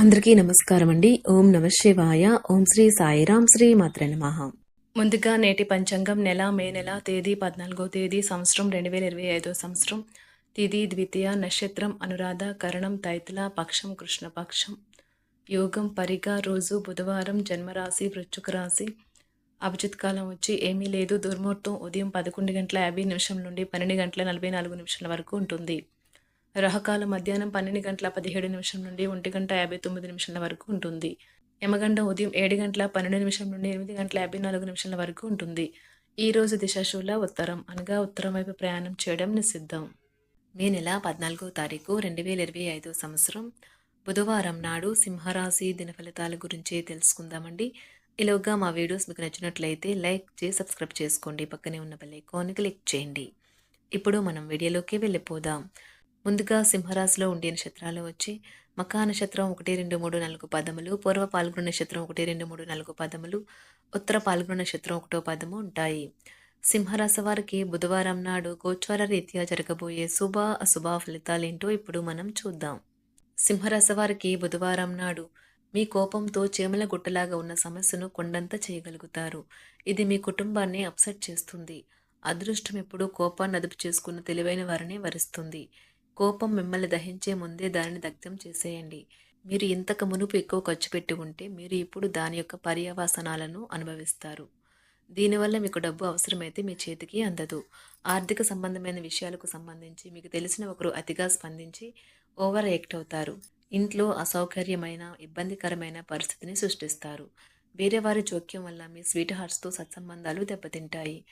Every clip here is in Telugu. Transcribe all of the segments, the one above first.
అందరికీ నమస్కారం అండి ఓం నమ శివాయ. ఓం శ్రీ సాయిరాం శ్రీ మాత్ర నమః. ముందుగా నేటి పంచాంగం నెల మే నెల తేదీ పద్నాలుగో తేదీ సంవత్సరం రెండు వేల ఇరవై ఐదో సంవత్సరం. తిథి ద్వితీయ నక్షత్రం అనురాధ కరణం తైతుల పక్షం కృష్ణపక్షం. యోగం పరిగ రోజు బుధవారం జన్మరాశి వృచ్చుక రాశి. అభిజిత్ కాలం వచ్చి ఏమీ లేదు. దుర్ముహూర్తం ఉదయం పదకొండు గంటల యాభై నిమిషం నుండి పన్నెండు గంటల నలభై నాలుగు నిమిషాల వరకు ఉంటుంది. రహకాల మధ్యాహ్నం పన్నెండు గంటల పదిహేడు నిమిషం నుండి ఒంటి గంట యాభై తొమ్మిది నిమిషాల వరకు ఉంటుంది. యమగండ ఉదయం ఏడు గంటల పన్నెండు నిమిషం నుండి ఎనిమిది గంటల యాభై నాలుగు నిమిషాల వరకు ఉంటుంది. ఈ రోజు దిశాశూల ఉత్తరం అనగా ఉత్తరం వైపు ప్రయాణం చేయడం నిషిద్ధం. మే నెల పద్నాలుగో తారీఖు రెండు వేల ఇరవై ఐదో సంవత్సరం. బుధవారం నాడు సింహరాశి దినఫలితాల గురించి తెలుసుకుందామండి. ఈలోగా మా వీడియోస్ మీకు నచ్చినట్లయితే లైక్ చేసి సబ్స్క్రైబ్ చేసుకోండి. పక్కనే ఉన్న బెల్ ఐకాన్ క్లిక్ చేయండి. ఇప్పుడు మనం వీడియోలోకి వెళ్ళిపోదాం. ముందుగా సింహరాశిలో ఉండే నక్షత్రాలు వచ్చి మకా నక్షత్రం ఒకటి రెండు మూడు నాలుగు పదములు పూర్వ పాల్గొన నక్షత్రం ఒకటి రెండు మూడు నాలుగు పదములు ఉత్తర పాల్గొన నక్షత్రం ఒకటో పదము ఉంటాయి. సింహరాశి వారికి బుధవారం నాడు గోచార రీత్యా జరగబోయే శుభ అశుభ ఫలితాలేంటో ఇప్పుడు మనం చూద్దాం. సింహరాశి వారికి బుధవారం నాడు మీ కోపంతో చీమల గుట్టలాగా ఉన్న సమస్యను కొండంత చేయగలుగుతారు. ఇది మీ కుటుంబాన్ని అప్సెట్ చేస్తుంది. అదృష్టం ఎప్పుడూ కోపాన్ని అదుపు చేసుకున్న తెలివైన వారిని వరిస్తుంది. కోపం మిమ్మల్ని దహించే ముందే దానిని దగ్ధం చేసేయండి. మీరు ఇంతకు మునుపు ఎక్కువ ఖర్చు పెట్టి ఉంటే మీరు ఇప్పుడు దాని యొక్క పర్యవసనాలను అనుభవిస్తారు. దీనివల్ల మీకు డబ్బు అవసరమైతే మీ చేతికి అందదు. ఆర్థిక సంబంధమైన విషయాలకు సంబంధించి మీకు తెలిసిన ఒకరు అతిగా స్పందించి ఓవర్ యాక్ట్ అవుతారు. ఇంట్లో అసౌకర్యమైన ఇబ్బందికరమైన పరిస్థితిని సృష్టిస్తారు. వేరే వారి జోక్యం వల్ల మీ స్వీట్ హార్ట్స్తో సత్సంబంధాలు దెబ్బతింటాయి.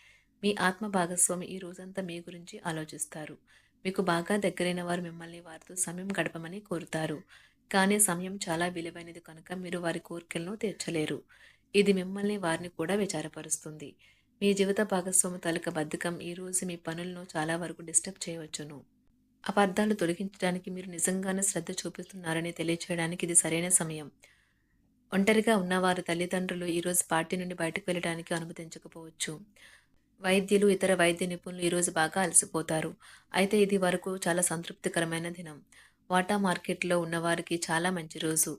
మీ ఆత్మ భాగస్వామి ఈ రోజంతా మీ గురించి ఆలోచిస్తారు. మీకు బాగా దగ్గరైన వారు మిమ్మల్ని వారితో సమయం గడపమని కోరుతారు. కానీ సమయం చాలా విలువైనది కనుక మీరు వారి కోరికలను తీర్చలేరు. ఇది మిమ్మల్ని వారిని కూడా విచారపరుస్తుంది. మీ జీవిత భాగస్వామి తలక బద్ధకం ఈ రోజు మీ పనులను చాలా వరకు డిస్టర్బ్ చేయవచ్చును. అపార్థాలు తొలగించడానికి మీరు నిజంగానే శ్రద్ధ చూపిస్తున్నారని తెలియచేయడానికి ఇది సరైన సమయం. ఒంటరిగా ఉన్నవారు తల్లిదండ్రులు ఈరోజు పార్టీ నుండి బయటకు వెళ్ళడానికి అనుమతించకపోవచ్చు. వైద్యులు ఇతర వైద్య నిపుణులు ఈరోజు బాగా అలసిపోతారు. అయితే ఇది వరకు చాలా సంతృప్తికరమైన దినం. వాటా మార్కెట్లో ఉన్నవారికి చాలా మంచి రోజు.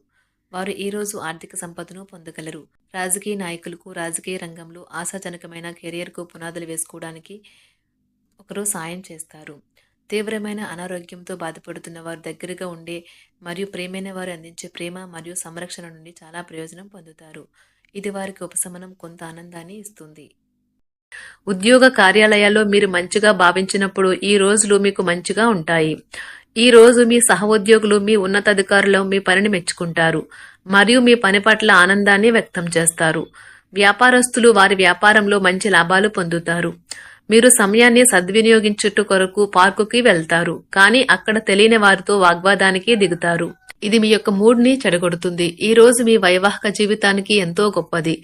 వారు ఈరోజు ఆర్థిక సంపదను పొందగలరు. రాజకీయ నాయకులకు రాజకీయ రంగంలో ఆశాజనకమైన కెరియర్కు పునాదులు వేసుకోవడానికి ఒకరు సాయం చేస్తారు. తీవ్రమైన అనారోగ్యంతో బాధపడుతున్న వారు దగ్గరగా ఉండే మరియు ప్రేమైన వారు అందించే ప్రేమ మరియు సంరక్షణ నుండి చాలా ప్రయోజనం పొందుతారు. ఇది వారికి ఉపశమనం కొంత ఆనందాన్ని ఇస్తుంది. ఉద్యోగ కార్యాలయాల్లో మీరు మంచిగా భావించినప్పుడు ఈ రోజులు మీకు మంచిగా ఉంటాయి. ఈ రోజు మీ సహోద్యోగులు మీ ఉన్నతాధికారులు మీ పనిని మెచ్చుకుంటారు. మరియు మీ పని పట్ల ఆనందాన్ని వ్యక్తం చేస్తారు. వ్యాపారస్తులు వారి వ్యాపారంలో మంచి లాభాలు పొందుతారు. మీరు సమయాన్ని సద్వినియోగించుట కొరకు పార్కుకి వెళ్తారు. కానీ అక్కడ తెలియని వారితో వాగ్వాదానికి దిగుతారు. ఇది మీ యొక్క మూడ్ని చెడగొడుతుంది. ఈ రోజు మీ వైవాహిక జీవితానికి ఎంతో గొప్పది.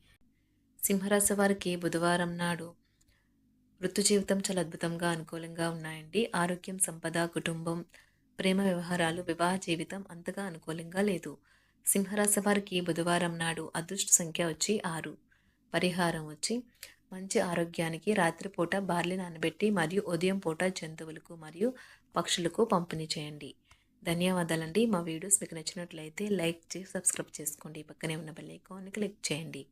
సింహరాశి వారికి బుధవారం నాడు వృత్తి జీవితం చాలా అద్భుతంగా అనుకూలంగా ఉన్నాయండి. ఆరోగ్యం సంపద కుటుంబం ప్రేమ వ్యవహారాలు వివాహ జీవితం అంతగా అనుకూలంగా లేదు. సింహరాశి వారికి బుధవారం నాడు అదృష్ట సంఖ్య వచ్చి ఆరు. పరిహారం వచ్చి మంచి ఆరోగ్యానికి రాత్రిపూట బార్లీ నానబెట్టి మరియు ఉదయం పూట జంతువులకు మరియు పక్షులకు పంపిణీ చేయండి. ధన్యవాదాలండి. మా వీడియోస్ మీకు నచ్చినట్లయితే లైక్ చేసి సబ్స్క్రైబ్ చేసుకోండి. పక్కనే ఉన్న బెల్ ఐకాన్ని క్లిక్ చేయండి.